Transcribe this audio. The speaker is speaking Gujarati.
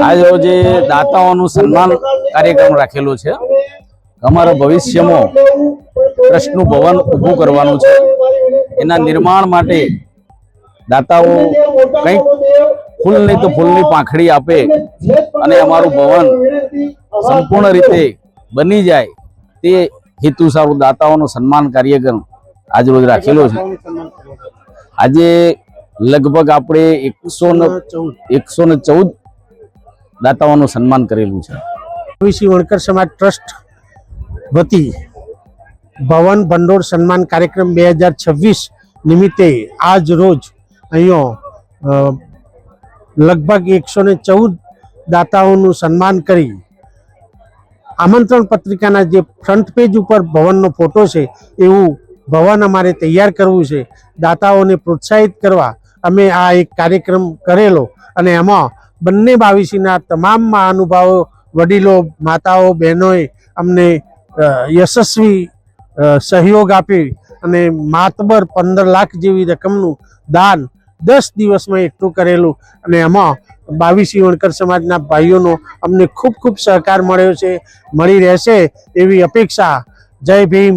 આજ રોજે દાતાઓનું સન્માન કાર્યક્રમ રાખેલો છે અમારા ભવિષ્યમાં ટ્રસ્ટનું ભવન ઊભું કરવાનું છે. એના નિર્માણ માટે દાતાઓ કંઈક ફૂલ નહીં તો ફૂલની પાંખડી આપે અને અમારું ભવન સંપૂર્ણ રીતે બની જાય તે હેતુ સારું દાતાઓનો સન્માન કાર્યક્રમ આજરોજ રાખેલો છે. આજે લગભગ આપણે એકસો એકસો ને ચૌદ દાતાઓનું સન્માન કરેલું છે. વણકર સમાજ ટ્રસ્ટ વતી ભવન ભંડોળ સન્માન કાર્યક્રમ બે હજાર છવ્વીસ નિમિત્તે આજ રોજ અહીંયા લગભગ એકસો ને ચૌદ દાતાઓનું સન્માન કરી આમંત્રણ પત્રિકાના જે ફ્રન્ટ પેજ ઉપર ભવનનો ફોટો છે, એવું ભવન અમારે તૈયાર કરવું છે. દાતાઓને પ્રોત્સાહિત કરવા અમે આ એક કાર્યક્રમ કરેલો અને એમાં બંને બાવીસીના તમામ મહાનુભાવો, વડીલો, માતાઓ, બહેનોએ અમને યશસ્વી સહયોગ આપી અને માતબર પંદર લાખ જેવી રકમનું દાન દસ દિવસમાં એકઠું કરેલું અને એમાં બાવીસી વણકર સમાજના ભાઈઓનો અમને ખૂબ ખૂબ સહકાર મળ્યો છે. મળી રહેશે એવી અપેક્ષા. જય ભીમ.